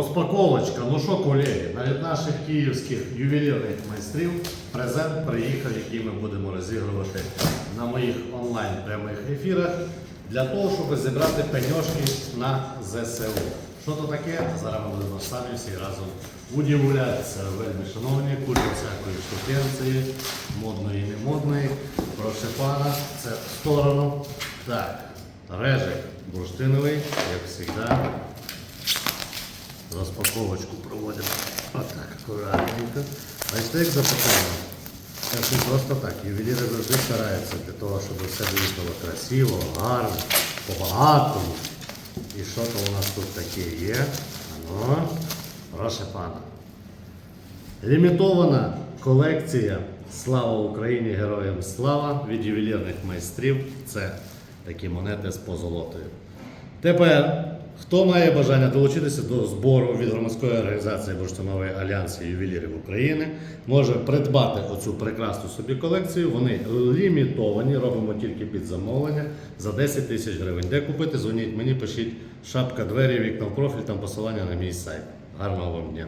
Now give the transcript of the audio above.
Розпаковочка. Ну що, колеги, від наших київських ювелірних майстрів презент приїхав, який ми будемо розігрувати на моїх онлайн прямих ефірах для того, щоб зібрати пеньошки на ЗСУ. Що то таке? Зараз ми будемо самі всі разом удивлятися. Вельми шановні, куча всякої штукенції, модної і не модної. Прошу пана, це в сторону. Так, режик бурштиновий, як завжди. Розпаковочку проводимо отак акуратненько. Як запаковано? Це просто так. Ювеліри завжди стараються для того, щоб все виїхало красиво, гарно, по-багатому. І що то у нас тут таке є? Ано, прошу пана. Лімітована колекція Слава Україні! Героям слава від ювелірних майстрів. Це такі монети з позолотою. Тепер, хто має бажання долучитися до збору від громадської організації Бурштинової альянсу ювелірів України, може придбати оцю прекрасну собі колекцію. Вони лімітовані, робимо тільки під замовлення за 10 тисяч гривень. Де купити? Дзвоніть мені, пишіть шапка двері, вікна в профіль, там посилання на мій сайт. Гарного вам дня!